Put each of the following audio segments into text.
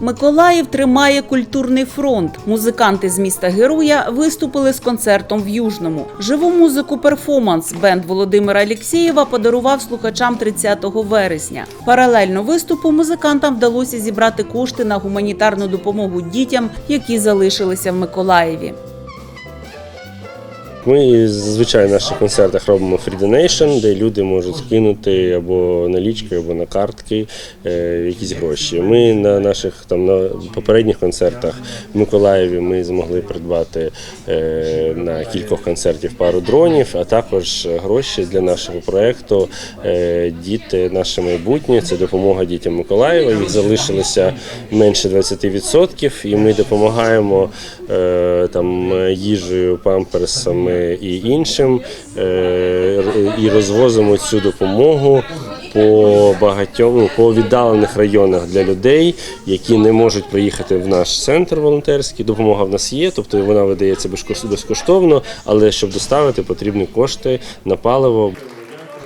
Миколаїв тримає культурний фронт. Музиканти з міста Героя виступили з концертом в Южному. Живу музику перформанс бенд Володимира Алєксєєва подарував слухачам 30 вересня. Паралельно виступу музикантам вдалося зібрати кошти на гуманітарну допомогу дітям, які залишилися в Миколаєві. Ми зазвичай в наших концертах робимо Donation, де люди можуть скинути або налічки, або на картки е, якісь гроші. Ми на наших там на попередніх концертах в Миколаєві ми змогли придбати е, на кількох концертів пару дронів, а також гроші для нашого проекту е, Діти наше майбутнє. Це допомога дітям Миколаєва. Їх залишилося менше 20%, і ми допомагаємо там їжею, памперсами і іншим, е, і розвозимо цю допомогу по багатьом ну, по віддалених районах для людей, які не можуть приїхати в наш центр волонтерський. Допомога в нас є, тобто вона видається безкош- безкоштовно, але щоб доставити, потрібні кошти на паливо.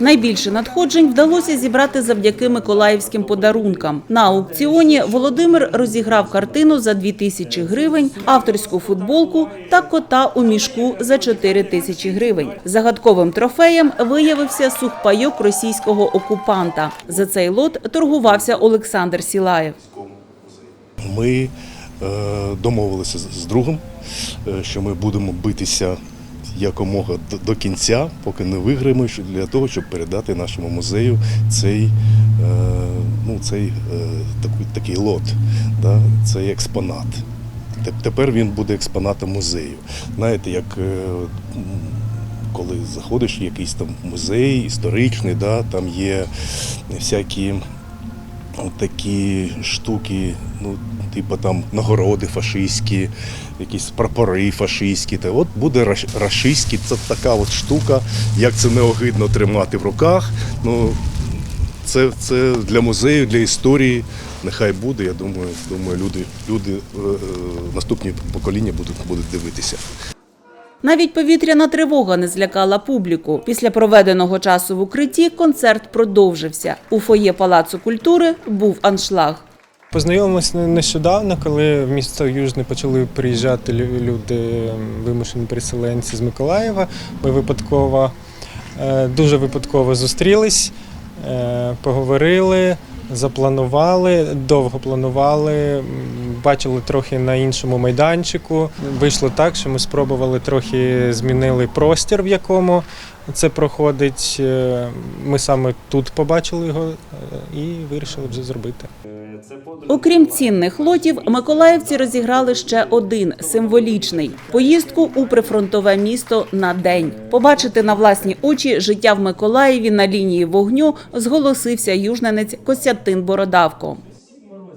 Найбільше надходжень вдалося зібрати завдяки миколаївським подарункам. На аукціоні Володимир розіграв картину за 2 тисячі гривень, авторську футболку та кота у мішку за 4 тисячі гривень. Загадковим трофеєм виявився сухпайок російського окупанта. За цей лот торгувався Олександр Сілаєв. Ми е, домовилися з другом, е, що ми будемо битися якомога до, кінця, поки не виграємо, для того, щоб передати нашому музею цей, е, ну, цей е, такий, такий лот, да, цей експонат. Тепер він буде експонатом музею. Знаєте, як е, коли заходиш в якийсь там музей історичний, да, там є всякі такі штуки, ну, типу там нагороди фашистські, якісь прапори фашистські. Та от буде раш- рашистський, це така от штука, як це неогидно тримати в руках. Ну, це, це для музею, для історії. Нехай буде. Я думаю, думаю, люди, люди е, е, наступні покоління будуть, будуть дивитися. Навіть повітряна тривога не злякала публіку. Після проведеного часу в укритті концерт продовжився. У фоє Палацу культури був аншлаг. Познайомилися нещодавно, коли в місто Южне почали приїжджати люди, вимушені переселенці з Миколаєва. Ми випадково, е, дуже випадково зустрілись, е, поговорили, запланували, довго планували, бачили трохи на іншому майданчику. Вийшло так, що ми спробували трохи змінили простір, в якому це проходить. Е, Ми саме тут побачили його е, і вирішили вже зробити. Окрім цінних лотів, миколаївці розіграли ще один символічний поїздку у прифронтове місто на день. Побачити на власні очі життя в Миколаєві на лінії вогню зголосився южненець Костянтин Бородавко.